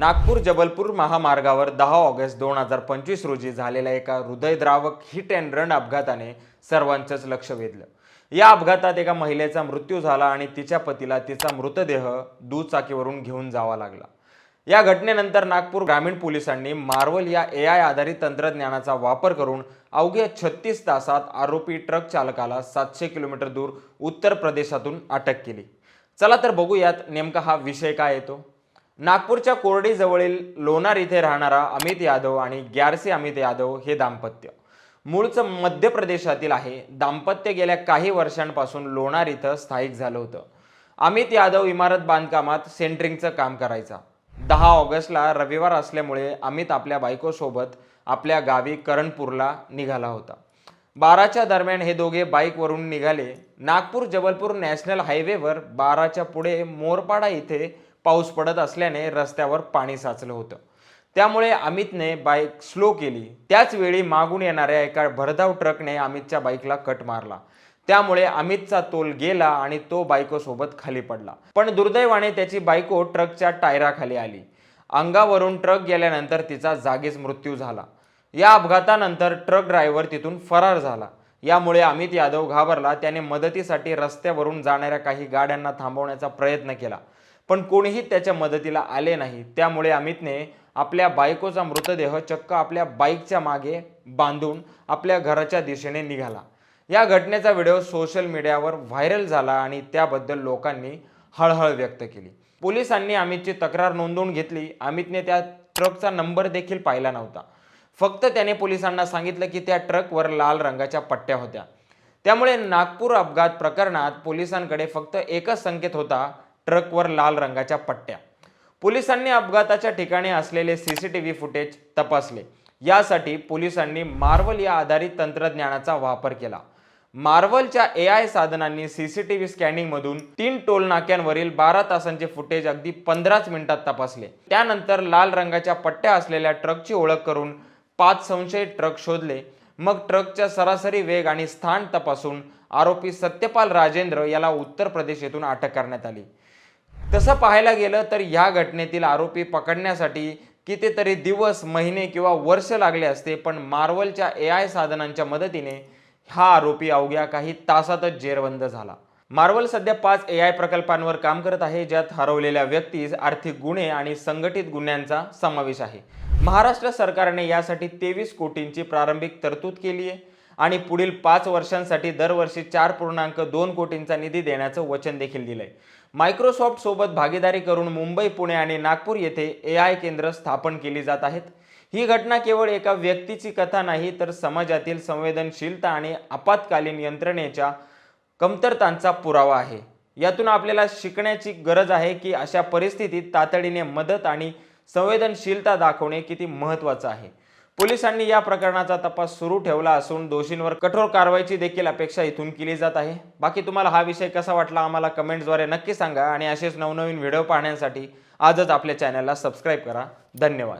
नागपूर जबलपूर महामार्गावर दहा ऑगस्ट दोन हजार पंचवीस रोजी झालेल्या एका हृदयद्रावक हिट अँड रन अपघाताने सर्वांचंच लक्ष वेधलं. या अपघातात एका महिलेचा मृत्यू झाला आणि तिच्या पतीला तिचा मृतदेह दुचाकीवरून घेऊन जावा लागला. या घटनेनंतर नागपूर ग्रामीण पोलिसांनी मार्वल या ए आय आधारित तंत्रज्ञानाचा वापर करून अवघ्या छत्तीस तासात आरोपी ट्रक चालकाला सातशे किलोमीटर दूर उत्तर प्रदेशातून अटक केली. चला तर बघूयात नेमका हा विषय काय येतो? नागपूरच्या कोरडी जवळील लोणार इथे राहणारा अमित यादव आणि ग्यारसी अमित यादव हे दाम्पत्य. मूळचं मध्य प्रदेशातील आहे. दाम्पत्य गेल्या काही वर्षांपासून लोणार इथं स्थायिक झालं होतं. अमित यादव इमारत बांधकामात सेंटरिंगचं काम करायचा. दहा ऑगस्टला रविवार असल्यामुळे अमित आपल्या बायकोसोबत आपल्या गावी करणपूरला निघाला होता. बाराच्या दरम्यान हे दोघे बाईकवरून निघाले. नागपूर जबलपूर नॅशनल हायवेवर बाराच्या पुढे मोरपाडा इथे पाऊस पडत असल्याने रस्त्यावर पाणी साचलं होतं. त्यामुळे अमितने बाईक स्लो केली. त्याच वेळी मागून येणाऱ्या एका भरधाव ट्रकने अमितच्या बाईकला कट मारला. त्यामुळे अमितचा तोल गेला आणि तो बायकोसोबत खाली पडला. पण दुर्दैवाने त्याची बायको ट्रकच्या टायराखाली आली. अंगावरून ट्रक गेल्यानंतर तिचा जागीच मृत्यू झाला. या अपघातानंतर ट्रक ड्रायव्हर तिथून फरार झाला. यामुळे अमित यादव घाबरला. त्याने मदतीसाठी रस्त्यावरून जाणाऱ्या काही गाड्यांना थांबवण्याचा प्रयत्न केला. पण कोणीही त्याच्या मदतीला आले नाही. त्यामुळे अमितने आपल्या बायकोचा मृतदेह चक्क आपल्या बाईकच्या मागे बांधून आपल्या घराच्या दिशेने निघाला. या घटनेचा व्हिडिओ सोशल मीडियावर व्हायरल झाला आणि त्याबद्दल लोकांनी हळहळ व्यक्त केली. पोलिसांनी अमितची तक्रार नोंदवून घेतली. अमितने त्या ट्रकचा नंबर देखील पाहिला नव्हता. फक्त त्याने पोलिसांना सांगितलं की त्या ट्रकवर लाल रंगाच्या पट्ट्या होत्या. त्यामुळे नागपूर अपघात प्रकरणात पोलिसांकडे फक्त एकच संकेत होता ट्रकवर लाल रंगाच्या पट्ट्या. पोलिसांनी अपघाताच्या ठिकाणी असलेले सीसीटीव्ही फुटेज तपासले. यासाठी पोलिसांनी मार्वल या आधारित तंत्रज्ञानाचा वापर केला. मार्वलच्या ए आय साधनांनी सीसीटीव्ही स्कॅनिंगमधून तीन टोल नाक्यांवरील बारा तासांचे फुटेज अगदी पंधराच मिनिटात तपासले. त्यानंतर लाल रंगाच्या पट्ट्या असलेल्या ट्रकची ओळख करून पाच संशयित ट्रक शोधले. मग ट्रकच्या सरासरी वेग आणि स्थान तपासून आरोपी सत्यपाल राजेंद्र याला उत्तर प्रदेश येथून अटक करण्यात आली. तसं पाहायला गेलं तर ह्या घटनेतील आरोपी पकडण्यासाठी कितीतरी दिवस महिने किंवा वर्ष लागले असते पण मार्वलच्या ए आय साधनांच्या मदतीने हा आरोपी अवघ्या काही तासातच जेरबंद झाला. मार्वल सध्या पाच ए आय प्रकल्पांवर काम करत आहे ज्यात हरवलेल्या व्यक्तीस आर्थिक गुन्हे आणि संघटित गुन्ह्यांचा समावेश आहे. महाराष्ट्र सरकारने यासाठी तेवीस कोटींची प्रारंभिक तरतूद केली आहे आणि पुढील पाच वर्षांसाठी दरवर्षी चार पूर्णांक दोन कोटींचा निधी देण्याचं वचन देखील दिलंय. मायक्रोसॉफ्ट सोबत भागीदारी करून मुंबई पुणे आणि नागपूर येथे ए आय केंद्र स्थापन केली जात आहेत. ही घटना केवळ एका व्यक्तीची कथा नाही तर समाजातील संवेदनशीलता आणि आपत्कालीन यंत्रणेच्या कमतरतांचा पुरावा आहे. यातून आपल्याला शिकण्याची गरज आहे की अशा परिस्थितीत तातडीने मदत आणि संवेदनशीलता दाखवणे किती महत्त्वाचं आहे. पोलिसांनी या प्रकरणाचा तपास सुरू ठेवला असून दोषींवर कठोर कारवाईची देखील अपेक्षा इथून केली जात आहे. बाकी तुम्हाला हा विषय कसा वाटला आम्हाला कमेंट्सद्वारे नक्की सांगा आणि असेच नवनवीन व्हिडिओ पाहण्यासाठी आजच आपल्या चॅनलला सबस्क्राईब करा. धन्यवाद.